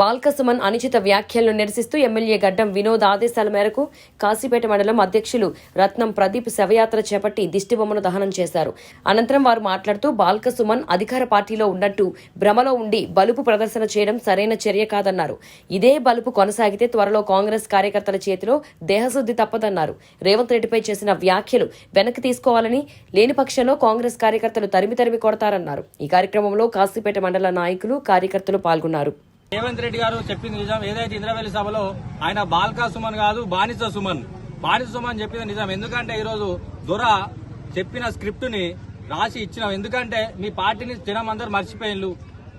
బాల్కసుమన్ అనుచిత వ్యాఖ్యలను నిరసిస్తూ ఎమ్మెల్యే గడ్డం వినోద్ ఆదేశాల మేరకు కాశీపేట మండలం అధ్యక్షులు రత్నం ప్రదీప్ శవయాత్ర చేపట్టి దిష్టిబొమ్మను దహనం చేశారు. అనంతరం వారు మాట్లాడుతూ బాల్కసుమన్ అధికార పార్టీలో ఉన్నట్టు భ్రమలో ఉండి బలుపు ప్రదర్శన చేయడం సరైన చర్య కాదన్నారు. ఇదే బలుపు కొనసాగితే త్వరలో కాంగ్రెస్ కార్యకర్తల చేతిలో దేహశుద్ధి తప్పదన్నారు. రేవంత్ రెడ్డిపై చేసిన వ్యాఖ్యలు వెనక్కి తీసుకోవాలని లేని పక్షంలో కాంగ్రెస్ కార్యకర్తలు తరిమి తరిమి కొడతారన్నారు. ఈ కార్యక్రమంలో కాశీపేట మండల నాయకులు కార్యకర్తలు పాల్గొన్నారు. రేవంత్ రెడ్డి గారు చెప్పింది నిజం. ఏదైతే ఇంద్రవేలి సభలో ఆయన బాల్కా సుమన్ కాదు బానిస సుమన్. బానిస సుమన్ చెప్పింది నిజం. ఎందుకంటే ఈరోజు దొర చెప్పిన స్క్రిప్ట్ని రాసి ఇచ్చినాం. ఎందుకంటే మీ పార్టీని జనం అందరు మర్చిపోయిన్లు.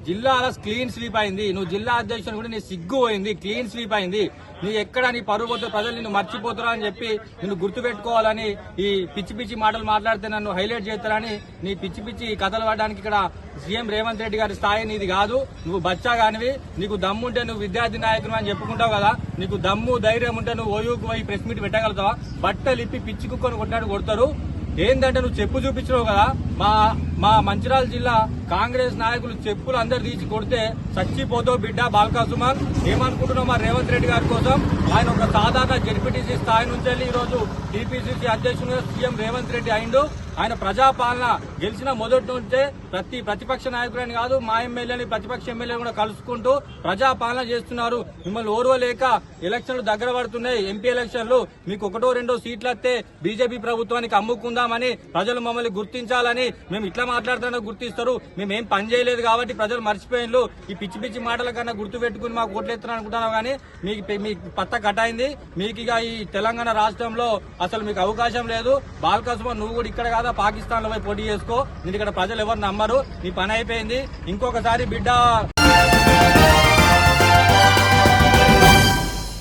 జిల్లాలో క్లీన్ స్వీప్ అయింది. నువ్వు జిల్లా అధ్యక్షుడు కూడా నీ సిగ్గు పోయింది. క్లీన్ స్వీప్ అయింది. నీ ఎక్కడ నీ పరువు పోతే ప్రజలు నిన్ను మర్చిపోతారా అని చెప్పి నిన్ను గుర్తు పెట్టుకోవాలని ఈ పిచ్చి పిచ్చి మాటలు మాట్లాడితే నన్ను హైలైట్ చేస్తారని నీ పిచ్చి పిచ్చి కథలు పడడానికి ఇక్కడ సీఎం రేవంత్ రెడ్డి గారి స్థాయి నీది కాదు. నువ్వు బచ్చా కానివి నీకు దమ్ము ఉంటే నువ్వు విద్యార్థి నాయకుడు అని చెప్పుకుంటావు కదా. నీకు దమ్ము ధైర్యం ఉంటే నువ్వు ఓయూకు పోయి ప్రెస్ మీట్ పెట్టగలుగుతావా? బట్టలు ఇప్పి పిచ్చి కుక్కను కొట్టాడు కొడతారు. ఏంటంటే నువ్వు చెప్పు చూపించినావు కదా. మా మా మంచిర్యాల జిల్లా కాంగ్రెస్ నాయకులు చెప్పులు అందరు తీసి కొడితే చచ్చిపోతో బిడ్డ బాల్కా ఏమనుకుంటున్నాం మా రేవంత్ రెడ్డి గారి కోసం? ఆయన ఒక సాధారణ జడ్పీటీసీ స్థాయి నుంచి వెళ్ళి ఈరోజు టీపీసీసీ అధ్యక్షునిగా సీఎం రేవంత్ రెడ్డి అయిండు. ఆయన ప్రజాపాలన గెలిచిన మొదటి నుంచే ప్రతి ప్రతిపక్ష నాయకులని కాదు మా ఎమ్మెల్యేని ప్రతిపక్ష ఎమ్మెల్యే కూడా కలుసుకుంటూ ప్రజాపాలన చేస్తున్నారు. మిమ్మల్ని ఓర్వలేక ఎలక్షన్లు దగ్గర పడుతున్నాయి. ఎంపీ ఎలక్షన్లు మీకు ఒకటో రెండో సీట్లు వస్తే బీజేపీ ప్రభుత్వానికి అమ్ముకుందామని ప్రజలు మమ్మల్ని గుర్తించాలని మేము ఇట్లా మాట్లాడుతున్నా గుర్తిస్తారు. మేము ఏం పని చేయలేదు కాబట్టి ప్రజలు మర్చిపోయిన్లు. ఈ పిచ్చి పిచ్చి మాటల కన్నా గుర్తు పెట్టుకుని మాకు ఓట్లేస్తున్నారు అనుకుంటున్నాం కానీ మీకు మీకు పత్త కటాయింది. మీకు ఇక ఈ తెలంగాణ రాష్ట్రంలో అసలు మీకు అవకాశం లేదు. బాలకసుమ నువ్వు కూడా ఇక్కడ కాదా? పాకిస్తాన్లో పోయి పోటీ చేసుకో. నేను ఇక్కడ ప్రజలు ఎవరు నమ్మరు. నీ పని అయిపోయింది. ఇంకొకసారి బిడ్డ